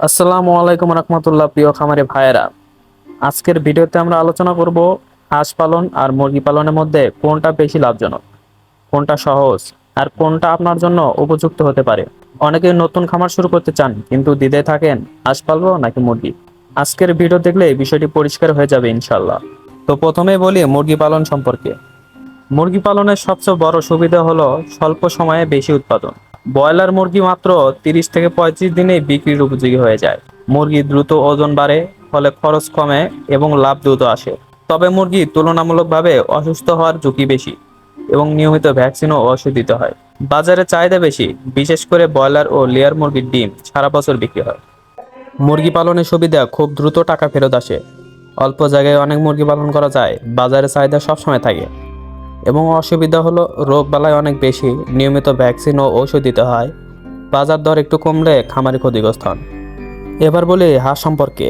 আসসালামু আলাইকুম রহমতুল্লাহ, প্রিয় খামারে ভাইয়েরা। আজকের ভিডিওতে আমরা আলোচনা করব হাঁস পালন আর মুরগি পালনের মধ্যে কোনটা বেশি লাভজনক, কোনটা সহজ, আর কোনটা আপনার জন্য উপযুক্ত হতে পারে। অনেকে নতুন খামার শুরু করতে চান, কিন্তু দ্বিধে থাকেন হাঁস পালবো নাকি মুরগি। আজকের ভিডিও দেখলে বিষয়টি পরিষ্কার হয়ে যাবে ইনশাল্লাহ তো প্রথমেই বলি মুরগি পালন সম্পর্কে। মুরগি পালনের সবচেয়ে বড় সুবিধা হলো স্বল্প সময়ে বেশি উৎপাদন। ব্রয়লার মুরগি মাত্র তিরিশ থেকে পঁয়ত্রিশ দিনেই বিক্রির উপযোগী হয়ে যায়। মুরগি দ্রুত ওজন বাড়ে, ফলে খরচ কমে এবং লাভ দ্রুত আসে। তবে মুরগি তুলনামূলকভাবে অসুস্থ হওয়ার ঝুঁকি বেশি এবং নিয়মিত ভ্যাকসিনও ওষুধ দিতে হয়। বাজারে চাহিদা বেশি, বিশেষ করে ব্রয়লার ও লেয়ার মুরগির ডিম সারা বছর বিক্রি হয়। মুরগি পালনের সুবিধা খুব দ্রুত টাকা ফেরত আসে। অল্প জায়গায় অনেক মুরগি পালন করা যায়, বাজারে চাহিদা সবসময় থাকে। এবং অসুবিধা হলো রোগ বালাই অনেক বেশি, নিয়মিত ভ্যাকসিন ও ঔষধ দিতে হয়। বাজার দর একটু কমলে খামারি ক্ষতিগ্রস্ত হন। এবার বলি হাঁস সম্পর্কে।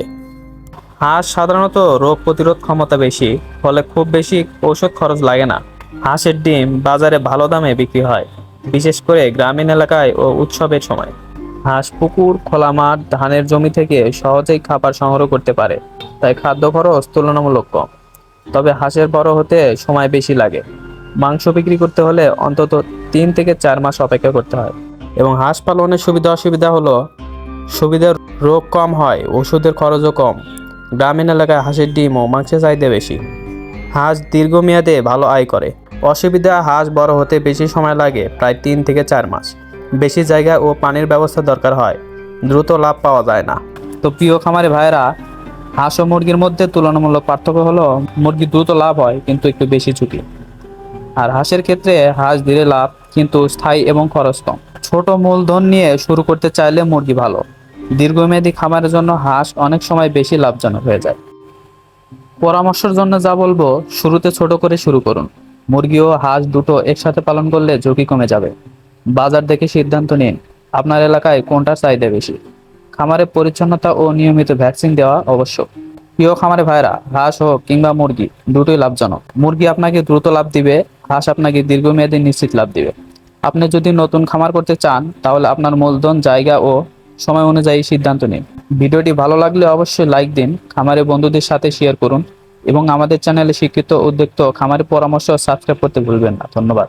হাঁস সাধারণত রোগ প্রতিরোধ ক্ষমতা বেশি, ফলে খুব বেশি ঔষধ খরচ লাগে না। হাঁসের ডিম বাজারে ভালো দামে বিক্রি হয়, বিশেষ করে গ্রামীণ এলাকায় ও উৎসবের সময়। হাঁস, পুকুর, খোলা মাঠ, ধানের জমি থেকে সহজেই খাবার সংগ্রহ করতে পারে, তাই খাদ্য খরচ তুলনামূলক কম। তবে হাঁসের বড় হতে সময় বেশি লাগে। মাংস বিক্রি করতে হলে অন্তত তিন থেকে চার মাস অপেক্ষা করতে হয়। এবং হাঁস পালনের সুবিধা অসুবিধা হলো, সুবিধার রোগ কম হয়, ওষুধের খরচও কম। গ্রামীণ এলাকায় হাঁসের ডিম ও মাংসের চাহিদা বেশি। হাঁস দীর্ঘমেয়াদে ভালো আয় করে। অসুবিধা হাঁস বড় হতে বেশি সময় লাগে, প্রায় তিন থেকে চার মাস। বেশি জায়গা ও পানির ব্যবস্থা দরকার হয়, দ্রুত লাভ পাওয়া যায় না। তো প্রিয় খামারে ভাইরা হাঁস ও মুরগির মধ্যে তুলনামূলক পার্থক্য হলো, মুরগি দ্রুত লাভ হয়, কিন্তু একটু বেশি ঝুঁকি। আর হাঁসের ক্ষেত্রে হাঁস ধীরে লাভ, কিন্তু স্থায়ী এবং খরচ কম ছোট মূলধন নিয়ে শুরু করতে চাইলে মুরগি ভালো। দীর্ঘমেয়াদী খামারের জন্য হাঁস অনেক সময় বেশি লাভজনক হয়ে যায়। পরামর্শের জন্য যা বলব, শুরুতে ছোট করে শুরু করুন। মুরগি ও হাঁস দুটো একসাথে পালন করলে ঝুঁকি কমে যাবে। বাজার দেখে সিদ্ধান্ত নিন, আপনার এলাকায় কোনটা চাহিদা বেশি। খামারে পরিচ্ছন্নতা ও নিয়মিত ভ্যাকসিন দেওয়া আবশ্যক। প্রিয় খামারে ভাইরা হাঁস হোক কিংবা মুরগি, দুটোই লাভজনক। মুরগি আপনাকে দ্রুত লাভ দিবে হাঁস আপনাকে দীর্ঘমেয়াদী নিশ্চিত লাভ দিবে। আপনি যদি নতুন খামার করতে চান, তাহলে আপনার মূলধন, জায়গা ও সময় অনুযায়ী সিদ্ধান্ত নিন। ভিডিওটি ভালো লাগলে অবশ্যই লাইক দিন, খামারে বন্ধুদের সাথে শেয়ার করুন এবং আমাদের চ্যানেলে শিক্ষিত, উদ্যোক্ত খামারের পরামর্শ সাবস্ক্রাইব করতে ভুলবেন না। ধন্যবাদ।